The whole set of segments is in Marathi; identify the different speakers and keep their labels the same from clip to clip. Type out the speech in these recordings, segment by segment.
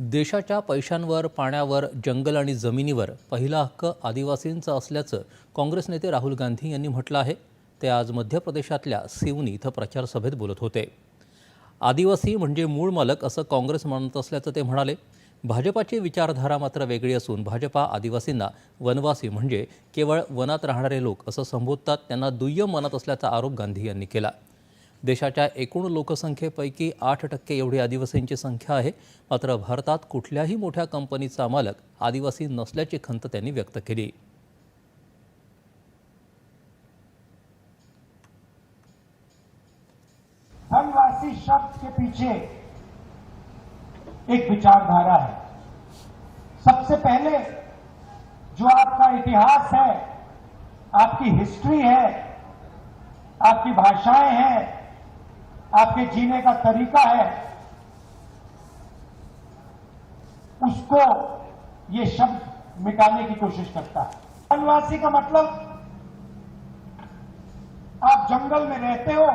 Speaker 1: देशाच्या पैशांवर पाण्यावर जंगल आणि जमिनीवर पहिला हक्क आदिवासींचा असल्याचं काँग्रेस नेते राहुल गांधी यांनी म्हटलं आहे. ते आज मध्य प्रदेशातल्या सिवनी इथं प्रचारसभेत बोलत होते. आदिवासी म्हणजे मूळ मालक असं काँग्रेस मानत असल्याचं ते म्हणाले. भाजपाची विचारधारा मात्र वेगळी असून भाजपा आदिवासींना वनवासी म्हणजे केवळ वनात राहणारे लोक असं संबोधतात त्यांना दुय्यम मानत असल्याचा आरोप गांधी यांनी केला. देशाच्या एकूण लोकसंख्येपैकी आठ टक्के एवढी आदिवासींची संख्या आहे. मात्र भारतात कुठल्याही मोठ्या कंपनीचा मालक आदिवासी नसल्याची खंत त्यांनी व्यक्त केली.
Speaker 2: वनवासी शब्द के पीछे एक विचारधारा है। सबसे पहले जो आपका इतिहास है आपकी हिस्ट्री है आपकी भाषाएं हैं आपके जीने का तरीका है, उसको ये शब्द मिटाने की कोशिश करता है। वनवासी का मतलब आप जंगल में रहते हो,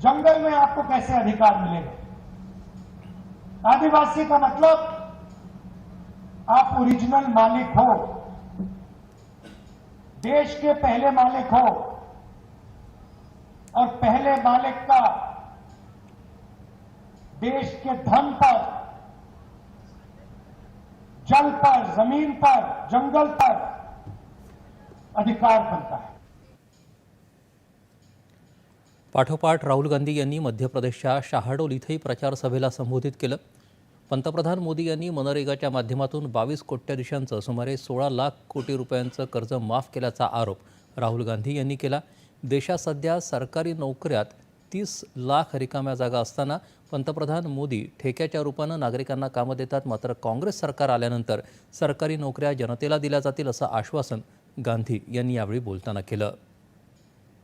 Speaker 2: जंगल में आपको कैसे अधिकार मिलेगा? आदिवासी का मतलब आप ओरिजिनल मालिक हो, देश के पहले मालिक हो। और पहले मालिक का देश के धन पर जल पर जमीन पर जंगल पर अधिकार बनता है।
Speaker 1: पाठोपाठ राहुल गांधी यांनी मध्य प्रदेशच्या शहाडोल इथंही प्रचार सभेला संबोधित केलं. पंतप्रधान मोदी यांनी मनरेगाच्या माध्यमातून बावीस कोट्याधीशांचं सुमारे सोळा लाख कोटी रुपयांचं कर्ज माफ केल्याचा आरोप राहुल गांधी यांनी केला. देशात सध्या सरकारी नोकऱ्यात तीस लाख रिकाम्या जागा असताना पंतप्रधान मोदी ठेक्याच्या रूपानं नागरिकांना कामं देतात. मात्र काँग्रेस सरकार आल्यानंतर सरकारी नोकऱ्या जनतेला दिल्या जातील असं आश्वासन गांधी यांनी यावेळी बोलताना केलं.